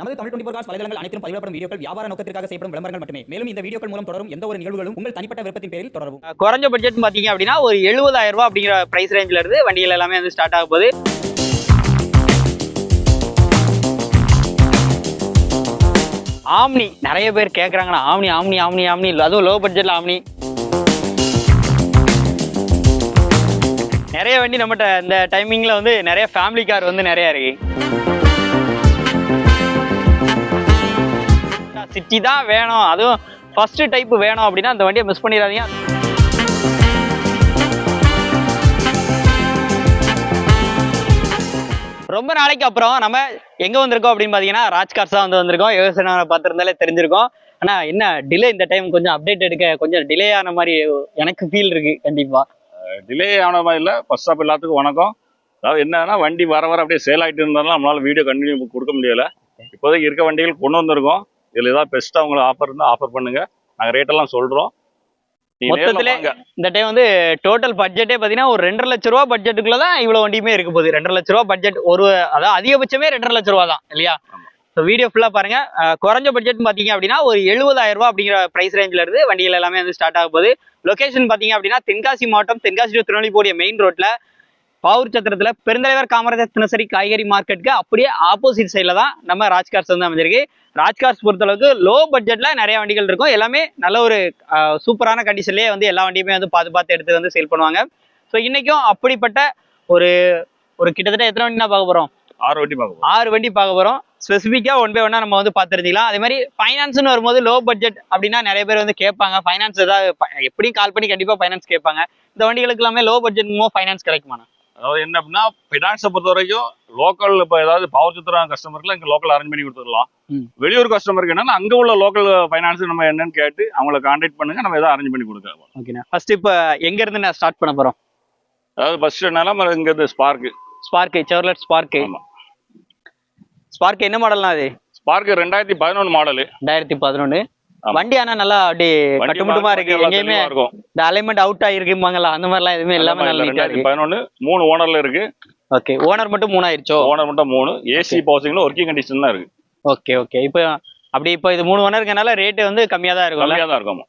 நமது Tamil twenty cos வலைதளங்கள் அனைத்தும் பதிவிடப்படும் வீடியோக்கள் வியாபார நோக்கத்திற்காக செய்யப்படும் விளம்பரங்கள் மட்டுமே. மேலும் இந்த வீடியோக்கள் மூலம் தொடரும் எந்த ஒரு நிகழ்வுகளும் உங்கள் தனிப்பட்ட விருப்பத்தின் பேரில் தொடரும் குறைஞ்ச பட்ஜெட் பார்த்தீங்க அப்படின்னா ஒரு 70000 ரூபாய் அப்படிங்கிற பிரைஸ் ரேஞ்சில் இருந்து வண்டிகள் எல்லாமே வந்து ஸ்டார்ட் ஆக போகுது. ஆம்னி நிறைய பேர் கேட்குறாங்கண்ணா ஆம்னி ஆம்னி ஆம்னி ஆம்னி. அதுவும் லோ பட்ஜெட்டில் ஆம்னி. நிறைய வண்டி நம்மகிட்ட இந்த டைமிங்கில் வந்து நிறைய ஃபேமிலி கார் வந்து நிறைய இருக்கு. சிட்டி தான் வேணும். அதுவும் ஃபர்ஸ்ட் டைப் வேணும் அப்படின்னா அந்த வண்டியை மிஸ் பண்ணிடாதீங்க. ரொம்ப நாளைக்கு அப்புறம் நம்ம எங்க வந்திருக்கோம் அப்படின்னு பாத்தீங்கன்னா ராஜ்கார்ஸ் தான் வந்து வந்திருக்கோம். யோசனை பார்த்துருந்தாலே தெரிஞ்சிருக்கோம். ஆனா என்ன டிலே இந்த டைம் கொஞ்சம் அப்டேட் எடுக்க கொஞ்சம் டிலே ஆன மாதிரி எனக்கு ஃபீல் இருக்கு கண்டிப்பா. டிலே ஆன மாதிரி இல்லை. ஃபர்ஸ்ட் ஆஃப் எல்லாத்துக்கும் வணக்கம். அதாவது என்னன்னா வண்டி வர வர அப்படியே சேல் ஆகிட்டு இருந்தாலும் நம்மளால வீடியோ கண்டினியூ கொடுக்க முடியல. இப்போதைக்கு இருக்க வண்டிகள் கொண்டு வந்திருக்கோம். இதில் ஏதாவது பெஸ்ட்டாக உங்களுக்கு ஆஃபர் இருந்தால் ஆஃபர் பண்ணுங்க. நாங்கள் ரேட்டெல்லாம் சொல்கிறோம் மொத்தத்திலே இந்த டைம் வந்து டோட்டல் பட்ஜெட்டே பார்த்தீங்கன்னா ஒரு ரெண்டரை லட்ச ரூபா பட்ஜெட்டுக்குள்ள தான் இவ்வளோ வண்டியுமே இருக்க போகுது. ரெண்டரை லட்ச ரூபா பட்ஜெட் ஒரு அதாவது அதிகபட்சமே ரெண்டரை லட்ச ரூபா தான் இல்லையா. ஸோ வீடியோ ஃபுல்லாக பாருங்க. குறைஞ்ச பட்ஜெட் பார்த்தீங்க அப்படின்னா ஒரு 70000 ரூபா அப்படிங்கிற ப்ரைஸ் ரேஞ்சில் இருந்து வண்டிகள் எல்லாமே வந்து ஸ்டார்ட் ஆக போகுது. லொகேஷன் பார்த்தீங்க அப்படின்னா தென்காசி மாவட்டம் தென்காசி to திருநெல்வேலி மெயின் ரோட்ல பாவூர் சத்திரத்துல பெருந்தலைவர் காமராஜர் தினசரி காய்கறி மார்க்கெட்டுக்கு அப்படியே ஆப்போசிட் சைடில் தான் நம்ம ராஜ்கார்ஸ் வந்து அமைஞ்சிருக்கு. ராஜ்கார்ஸ் பொறுத்தளவுக்கு லோ பட்ஜெட்ல நிறைய வண்டிகள் இருக்கும். எல்லாமே நல்ல ஒரு சூப்பரான கண்டிஷன்லேயே வந்து எல்லா வண்டியுமே வந்து பார்த்து பார்த்து எடுத்து வந்து சேல் பண்ணுவாங்க. ஸோ இன்னைக்கும் அப்படிப்பட்ட ஒரு ஒரு கிட்டத்தட்ட எத்தனை வண்டி பார்க்க போறோம்? ஆறு வண்டி பார்க்க ஆறு வண்டி பார்க்க போறோம். ஸ்பெசிஃபிக்காக ஒன் பை ஒன்னா நம்ம வந்து பார்த்துருந்தீங்களா? அதே மாதிரி ஃபைனான்ஸ்னு வரும்போது லோ பட்ஜெட் அப்படின்னா நிறைய பேர் வந்து கேட்பாங்க. ஃபைனான்ஸ் ஏதாவது எப்படியும் கால் பண்ணி கண்டிப்பாக ஃபைனான்ஸ் கேட்பாங்க. இந்த வண்டிகளுக்கு எல்லாமே லோ பட்ஜெட் ஃபைனான்ஸ் கிடைக்குமாண்ணா? அதாவது என்ன அப்படின்னா ஃபினான்ஸை பொறுத்த வரைக்கும் லோக்கல் இப்போ ஏதாவது பவர் சித்திரம் கஸ்டமர்க்குலாம் இங்கே லோக்கல் அரேஞ்ச் பண்ணி கொடுத்துடலாம். வெளியூர் கஸ்டமருக்கு என்னன்னா அங்கே உள்ள லோக்கல் ஃபைனான்ஸ் நம்ம என்னன்னு கேட்டு அவங்கள கான்டாக்ட் பண்ணுங்க நம்ம ஏதாவது அரேஞ்ச் பண்ணி கொடுக்கலாம். ஓகேண்ணா ஃபர்ஸ்ட் இப்போ எங்க இருந்து நான் ஸ்டார்ட் பண்ண போறோம்? அதாவது ஃபர்ஸ்ட் என்னால நம்ம இங்கே spark spark Chevrolet spark. Spark என்ன மாடல்னா அது? ஸ்பார்க்கு ரெண்டாயிரத்தி பதினொன்று மாடலு ரெண்டாயிரத்தி பதினொன்று. வண்டி ஆனா நல்லா அப்படி கட்டுமுட்டுமா இருக்கு. எங்கேயுமே இருக்கும். இந்த அலைன்மெண்ட் அவுட் ஆகிருக்குமாங்களா அந்த மாதிரிலாம் எதுவுமே எல்லாமே நல்லா நீட்டா ரெண்டாயிரத்தி இருக்கு பதினொன்று மூணு ஓனர்ல இருக்கு. ஓகே ஓனர் மட்டும் மூணாயிருச்சோ? ஓனர் மட்டும் மூணு. ஏசி பவர்சிங்ல ஒர்க்கிங் கண்டிஷன் தான் இருக்கு. ஓகே ஓகே இப்போ அப்படி இப்போ இது மூணு ஓனர் இருக்கனால ரேட்டு வந்து கம்மியா தான் இருக்கும்ல? கம்மியாக தான் இருக்கும்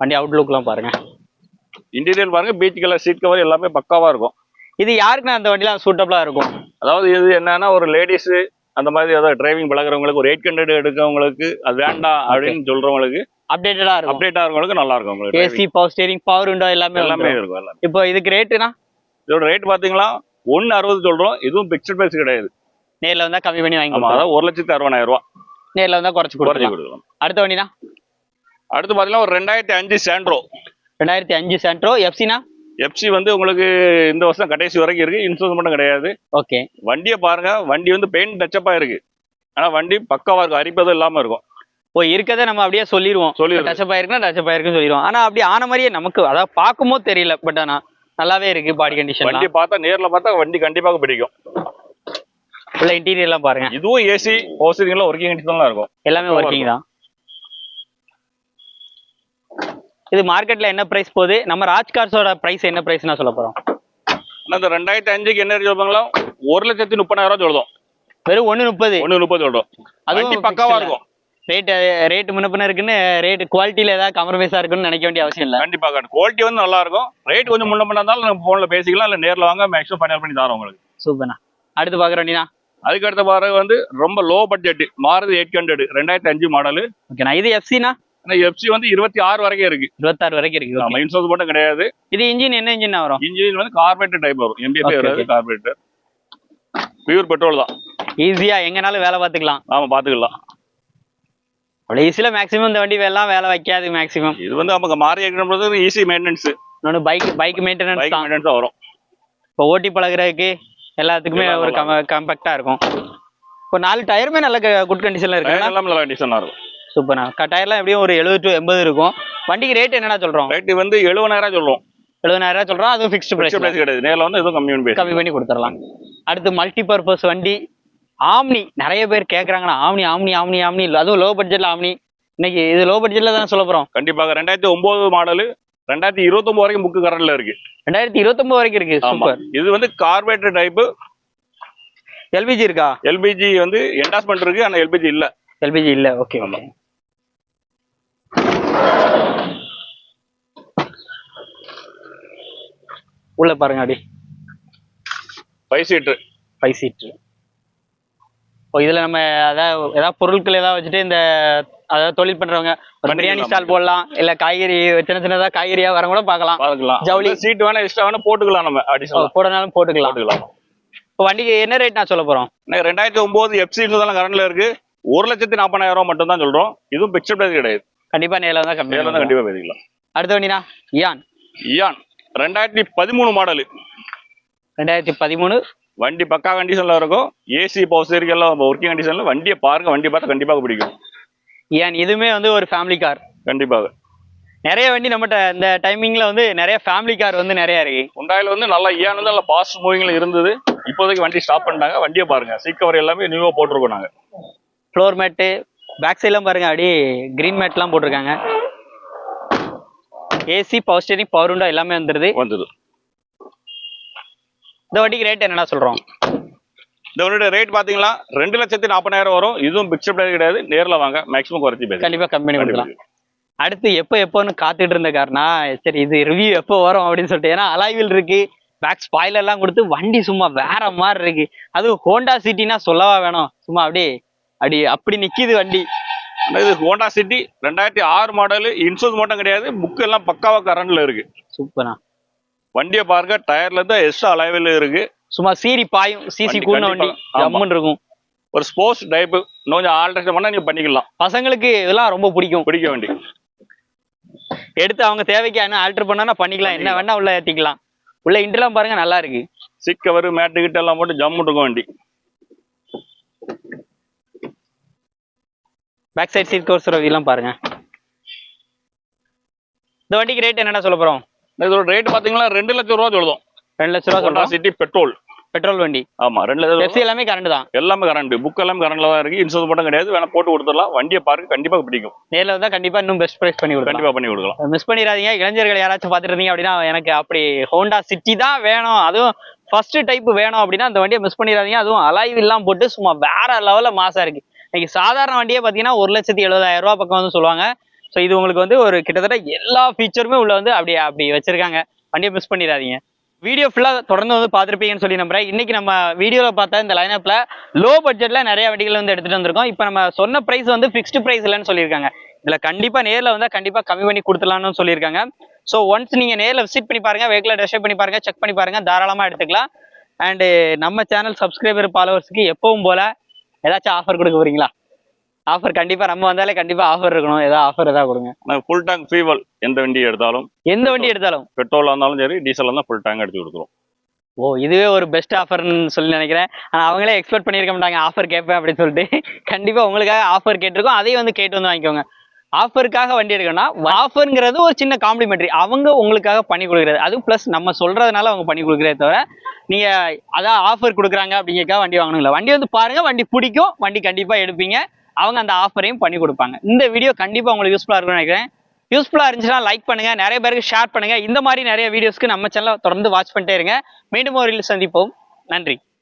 வண்டி அவுட்லுக்லாம் பாருங்க. இன்டீரியர் பாருங்க பீச் கலர் சீட் கவர் எல்லாமே பக்காவா இருக்கும். இது யாருக்குண்ணா அந்த வண்டிலாம் சூட்டபிளா இருக்கும்? அதாவது இது என்னன்னா ஒரு லேடிஸ் அந்த மாதிரி ஏதாவது டிரைவிங் பழகுறவங்களுக்கு ஒரு எயிட் ஹண்ட்ரட் எடுக்கிறவங்களுக்கு அது வேண்டாம் அப்படின்னு சொல்றவங்களுக்கு அப்டேட்டடா இருக்கும். அப்டேட் ஆகிறவங்களுக்கு நல்லா இருக்கும் உங்களுக்கு AC power steering power window எல்லாமே எல்லாமே இருக்கும் எல்லாமே. இப்போ இதுக்கு ரேட்டுனா இதோட ரேட் பாத்தீங்களா? ஒன்னு அறுபது சொல்றோம். இதுவும் பிக்சட் பிரைஸ் கிடையாது. நேர்ல வந்தா கம்மி பண்ணி வாங்கி. அதாவது ஒரு லட்சத்தி அறுபதாயிரம் ரூபாய் நேர்ல வந்தா குறைச்சு குறைச்சி கொடுக்கலாம் அடுத்த வண்டினா? அடுத்து பாத்தீங்கன்னா ஒரு ரெண்டாயிரத்தி அஞ்சு சாண்ட்ரோ ரெண்டாயிரத்தி அஞ்சு சென்ட்ரோ எஃப்சினா எஃப்சி வந்து உங்களுக்கு இந்த வருஷம் கடைசி வரைக்கும் இருக்கு. இன்சூரன்ஸ் மட்டும் கிடையாது. ஓகே வண்டியை பாருங்க. வண்டி வந்து பெயிண்ட் டச்சப்பா இருக்கு. ஆனா வண்டி பக்காவா இருக்கும். அரிப்பதும் இல்லாம இருக்கும். ஓ இருக்கதை நம்ம அப்படியே சொல்லிடுவோம் சொல்லிடுறது. டச்சப் ஆயிருக்குன்னா டச்சப் ஆயிருக்குன்னு சொல்லிடுவோம் ஆனா அப்படி ஆன மாதிரியே நமக்கு அதாவது பார்க்கும்போது தெரியல பட் ஆனா நல்லாவே இருக்கு பாடி கண்டிஷன் வண்டி பார்த்தா நேர்ல பார்த்தா வண்டி கண்டிப்பாக பிடிக்கும். உள்ள இன்டீரியர்லாம் பாருங்க. இதுவும் ஏசி ஹோஸ்டிங்ல ஒர்க்கிங் கண்டிஷன் தான் இருக்கும். எல்லாமே ஒர்க்கிங் தான். இது மார்க்கெட்ல என்ன பிரைஸ் போகுது? நம்ம ராஜ் கார்ஸோட பிரைஸ் என்ன பிரைஸ் நான் சொல்ல போறோம்? இந்த ரெண்டாயிரத்தி அஞ்சுக்கு என்ன சொல்றாங்களோ ஒரு லட்சத்தி முப்பதாயிரம் சொல்றோம் வெறும் ஒண்ணு முப்பது. ஒண்ணு முப்பது சொல்றோம். வண்டி பக்காவா இருக்கும். ரேட் ரேட் முன்னப்பின இருக்குன்னு ரேட் குவாலிட்டியில ஏதாவது கம்ப்ரமைஸா இருக்குன்னு நினைக்க வேண்டிய அவசியம் இல்ல. கண்டிப்பா குவாலிட்டி வந்து நல்லா இருக்கும். ரேட் கொஞ்சம் முன்ன இருந்தாலும் நம்ம போன்ல பேசிக்கலாம். இல்ல நேர்ல வாங்க மேக்ஸிமம் ஃபைனல் பண்ணி தரோம் உங்களுக்கு. சூப்பர்ண்ணா அடுத்து பாக்குற வண்டினா அதுக்கு அடுத்த பாரு வந்து ரொம்ப low budget Maruti eight hundred ரெண்டாயிரத்தி அஞ்சு மாடல் ஓகேண்ணா இது எஃப்சினா ஆனா எஃப்சி வந்து இருபத்தி ஆறு வரைக்கும் இருக்கு. இருபத்தாறு வரைக்கும் இருக்கு. okay. இன்சூரன்ஸ் மட்டும் கிடையாது. இது இன்ஜின் என்ன இன்ஜின் வரும்? இன்ஜின் வந்து கார்பரேட்டர் டைப் வரும். எம்பிஎஃப் வராது. கார்பரேட்டர் பியூர் பெட்ரோல் தான். ஈஸியா எங்கனாலும் வேலை பார்த்துக்கலாம். ஆமா பாத்துக்கலாம் அவ்வளோ ஈஸியில் மேக்ஸிமம் இந்த வண்டி எல்லாம் வேலை வைக்காது மேக்ஸிமம் இது வந்து நமக்கு மாறி ஏற்கனவே ஈஸி மெயின்டெனன்ஸ் இன்னொன்று பைக் பைக் மெயின்டெனன்ஸ் மெயின்டெனன்ஸ் வரும். இப்போ ஓட்டி பழகுறதுக்கு எல்லாத்துக்குமே ஒரு கம் கம்பேக்டாக இருக்கும். இப்போ நாலு டயருமே நல்ல குட் கண்டிஷனில் இருக்கு நல்ல கண்டிஷனா இருக்கும். சூப்பர்ண்ணா டயர்லாம் எப்படியும் ஒரு எழுபது டு எண்பது இருக்கும். வண்டிக்கு ரேட் என்னடா சொல்கிறோம் ரேட் வந்து எழுபதாயிரம் சொல்லுவோம் எழுபதாயிரம் சொல்கிறோம் அதுவும் ஃபிக்ஸ்டு பிரைஸ் ப்ரைஸ் கிடையாது. நேர்ல வந்து எதுவும் கம்மி பண்ணி கம்மி பண்ணி கொடுத்துடலாம். அடுத்து மல்டி பர்பஸ் வண்டி. ஆம்னி. நிறைய பேர் கேட்குறாங்கண்ணா ஆம்னி ஆம்னி ஆம்னி ஆம்னி. அதுவும் லோ பட்ஜெட்டில் ஆம்னி. இன்னைக்கு இது லோ பட்ஜெட்டில் தானே சொல்ல போகிறோம் கண்டிப்பாக. ரெண்டாயிரத்தி ஒன்பது மாடல் ரெண்டாயிரத்தி இருபத்தொன்பது வரைக்கும் புக்கு கரண்ட்ல இருக்கு. ரெண்டாயிரத்தி இருபத்தொம்பது வரைக்கும் இருக்கு. சூப்பர் இது வந்து கார்பரேட்டர் டைப் எல்பிஜி இருக்கா? எல்பிஜி வந்து என்டாஸ்மெண்ட் இருக்கு. ஆனா எல்பிஜி இல்ல. எல்பிஜி இல்ல. ஓகே ஆமா. உள்ள பாருங்க அடி. Five seater five seater oh இதுல நம்ம அதாவது ஏதாவது பொருட்கள் ஏதாவது வச்சுட்டு இந்த அதாவது தொழில் பண்றவங்க பிரியாணி ஸ்டால் போடலாம் இல்ல காய்கறி சின்ன சின்னதா காய்கறியா வர கூட பார்க்கலாம். ஜவுளி. சீட் வேணா எக்ஸ்ட்ரா வேணா போட்டுக்கலாம் நம்ம அடிஷனல் போடனாலும் போட்டுக்கலாம். போட்டுக்கலாம். இப்போ வண்டிக்கு என்ன ரேட் நான் சொல்ல போறோம்? ரெண்டாயிரத்தி ஒன்பது எஃப்சி தான் கரண்ட்ல இருக்கு? ஒரு லட்சத்தி நாற்பதாயிரம் ரூபாய் மட்டும் தான் சொல்றோம். இதுவும் பிக்சர் பிரைஸ் கிடையாது. கண்டிப்பா நேரில் தான் கம்மி நேரில் தான் கண்டிப்பா பேசிக்கலாம் அடுத்த வண்டினா இயான் இயான் ரெண்டாயிரத்தி பதிமூணு மாடல் ரெண்டாயிரத்தி பதிமூணு? வண்டி பக்கா கண்டிஷன்ல இருக்கும். ஏசி பவர் எல்லாம் ஒர்க்கிங் கண்டிஷன்ல வண்டியை பாருங்க வண்டி பார்த்தா கண்டிப்பாக பிடிக்கும். இயான் இதுவுமே வந்து ஒரு ஃபேமிலி கார் கண்டிப்பாக. நிறைய வண்டி நம்மகிட்ட இந்த டைமிங்ல வந்து நிறைய ஃபேமிலி கார் வந்து நிறைய இருக்கு. உண்டாயில வந்து நல்லா இயான் வந்து நல்லா பாஸ்ட் மூவிங்ல இருந்தது. இப்போதைக்கு வண்டி ஸ்டாப் பண்ணிட்டாங்க. வண்டியை பாருங்க சீட் கவர் எல்லாமே நியூவா போட்டிருக்கோம் நாங்க. ஃப்ளோர் மேட்டு பேக் சைட்லாம் பாருங்க அப்படியே கிரீன் மேட்லாம் போட்டிருக்காங்க. AC power steering power window எல்லாமே வந்துருது. வந்தது இந்த வண்டிக்கு ரேட் என்னடா சொல்றோம்? இந்த வண்டியோட ரேட் பாத்தீங்களா? ரெண்டு லட்சத்தி நாற்பதாயிரம் வரும். இதுவும் பிக்சர் பிரைஸ் கிடையாது. நேர்ல வாங்க. மேக்ஸிமம் குறைச்சி பேசுங்க. கண்டிப்பா கம்பெனி கொடுக்கலாம். அடுத்து எப்போ எப்போன்னு காத்துட்டு இருந்த கார்னா சரி இது ரிவ்யூ எப்போ வரும் அப்படின்னு சொல்லிட்டு. ஏன்னா அலாய்வில் இருக்கு. பேக் ஸ்பாயிலர் எல்லாம் கொடுத்து வண்டி சும்மா வேற மாதிரி இருக்கு. அதுவும் ஹோண்டா சிட்டினா சொல்லவா வேணும்? சும்மா அப்படியே அப்படி அப்படி நிக்குது வண்டி. இது ஹோண்டா சிட்டி ரெண்டாயிரத்தி ஆறு மாடல் இன்சூரன்ஸ் மட்டும் கிடையாது புக் எல்லாம் பக்காவா கரண்ட்ல இருக்கு. சூப்பரா வண்டியை பாருங்க டயர்ல இருந்து எக்ஸ்ட்ரா அலைவில் இருக்கு. சும்மா சீரி பாயும் சிசி கூடின வண்டி. ஜம்முன்னு இருக்கும். ஒரு ஸ்போர்ட்ஸ் டைப் கொஞ்சம் ஆல்ட்ரேஷன் பண்ணா நீங்க பண்ணிக்கலாம். பசங்களுக்கு இதெல்லாம் ரொம்ப பிடிக்கும். பிடிக்க வண்டி. எடுத்து அவங்க தேவைக்கு என்ன ஆல்டர் பண்ணா பண்ணிக்கலாம். என்ன வேணா உள்ள ஏத்திக்கலாம். உள்ள இன்டர்லாம் பாருங்க நல்லா இருக்கு. சீட் கவர் மேட்டு கிட்ட எல்லாம் போட்டு ஜம்மு இருக்கும் வண்டி. பேக் சைடு சீட் கோர்ஸ் எல்லாம் பாருங்க. இந்த வண்டிக்கு ரேட் என்னடா சொல்ல போறோம்? இதோட ரேட் பாத்தீங்கன்னா ரெண்டு லட்சம் ரூபா சொல்லுவோம் ரெண்டு லட்ச ரூபா சொல்றோம். சிட்டி பெட்ரோல் பெட்ரோல் வண்டி. ஆமா ரெண்டு லட்சம் எஃப்சி எல்லாமே கரண்ட் தான். எல்லாமே கரண்ட் புக் எல்லாம் கரண்ட்ல தான் இருக்கு. இன்சூரன்ஸ் மட்டும் கிடையாது. வேணா போட்டு கொடுத்துடலாம். வண்டியை பாருங்க. கண்டிப்பா பிடிக்கும். நேர்ல வந்தா கண்டிப்பா இன்னும் பெஸ்ட் பிரைஸ் பண்ணி கொடுக்கலாம். கண்டிப்பா பண்ணி கொடுக்கலாம். மிஸ் பண்ணிடாதீங்க. இளைஞர்கள் யாராச்சும் பார்த்துட்டு இருந்தீங்க அப்படின்னா எனக்கு அப்படி ஹோண்டா சிட்டி தான் வேணும். அதுவும் ஃபர்ஸ்ட் டைப் வேணும் அப்படின்னா அந்த வண்டியை மிஸ் பண்ணிடாதீங்க. அதுவும் அலாய்வு எல்லாம் போட்டு சும்மா வேற லெவல்ல மாசா இருக்கு. இன்னைக்கு சாதாரண வண்டியே பார்த்தீங்கன்னா ஒரு லட்சத்தி எழுபதாயிரம் ரூபா பக்கம் வந்து சொல்லுவாங்க. ஸோ இது உங்களுக்கு வந்து ஒரு கிட்டத்தட்ட எல்லா ஃபீச்சருமே உள்ள வந்து அப்படி அப்படி வச்சிருக்காங்க. வண்டியை மிஸ் பண்ணிடாதீங்க. வீடியோ ஃபுல்லாக தொடர்ந்து வந்து பார்த்துருப்பீங்கன்னு சொல்லி நம்புறேன். இன்னைக்கு நம்ம வீடியோவில் பார்த்தா இந்த லைனப்பில் லோ பட்ஜெட்டில் நிறைய வண்டிகள் வந்து எடுத்துகிட்டு வந்திருக்கோம். இப்போ நம்ம சொன்ன ப்ரைஸ் வந்து ஃபிக்ஸ்டு ப்ரைஸ் இல்லைன்னு சொல்லியிருக்காங்க. இதில் கண்டிப்பாக நேரில் வந்தால் கண்டிப்பாக கம்மி பண்ணி கொடுத்துலாம்னு சொல்லியிருக்காங்க. ஸோ ஒன்ஸ் நீங்கள் நேரில் விசிட் பண்ணி பாருங்கள் வெஹிக்கில் டெஸ்ட் பண்ணி பாருங்கள் செக் பண்ணி பாருங்கள் தாராளமாக எடுத்துக்கலாம். அண்டு நம்ம சேனல் சப்ஸ்கிரைபர் ஃபாலோவர்ஸ்க்கு எப்பவும் போல் ஏதாச்சும் ஆஃபர் கொடுக்க போறீங்களா? ஆஃபர் கண்டிப்பா நம்ம வந்தாலே கண்டிப்பா ஆஃபர் இருக்கணும். ஏதாவது ஆஃபர் ஏதாவது கொடுங்க. ஃபுல் டேங்க் ஃபியூவல் எந்த வண்டி எடுத்தாலும் எந்த வண்டி எடுத்தாலும்? பெட்ரோலா இருந்தாலும் சரி டீசல் இருந்தாலும் ஃபுல் டேங்க் எடுத்து கொடுத்துரும். ஓ இதுவே ஒரு பெஸ்ட் ஆஃபர்னு சொல்லி நினைக்கிறேன். ஆனா அவங்களே எக்ஸ்பெக்ட் பண்ணியிருக்க மாட்டாங்க. ஆஃபர் கேட்பேன் அப்படின்னு சொல்லிட்டு. கண்டிப்பா உங்களுக்காக ஆஃபர் கேட்டிருக்கோம். அதையும் வந்து கேட்டு வந்து வாங்கிக்கோங்க. ஆஃபருக்காக வண்டி எடுக்கணும்னா ஆஃபருங்கிறது ஒரு சின்ன காம்ப்ளிமெண்ட்ரி அவங்க உங்களுக்காக பண்ணி கொடுக்குறது. அதுவும் ப்ளஸ் நம்ம சொல்கிறதுனால அவங்க பண்ணி கொடுக்குறதே தவிர நீங்கள் அதான் ஆஃபர் கொடுக்குறாங்க அப்படிங்கிறக்காக வண்டி வாங்கணுங்களா வண்டி வந்து பாருங்கள் வண்டி பிடிக்கும் வண்டி கண்டிப்பாக எடுப்பீங்க. அவங்க அந்த ஆஃபரையும் பண்ணி கொடுப்பாங்க. இந்த வீடியோ கண்டிப்பாக உங்களுக்கு யூஸ்ஃபுல்லாக இருக்கும்னு நினைக்கிறேன். யூஸ்ஃபுல்லாக இருந்துச்சுன்னா லைக் பண்ணுங்கள் நிறைய பேருக்கு ஷேர் பண்ணுங்கள் இந்த மாதிரி நிறைய வீடியோஸ்க்கு நம்ம சேனலை தொடர்ந்து வாட்ச் பண்ணிட்டே இருங்க. மீண்டும் ஒரு சந்திப்போம். நன்றி.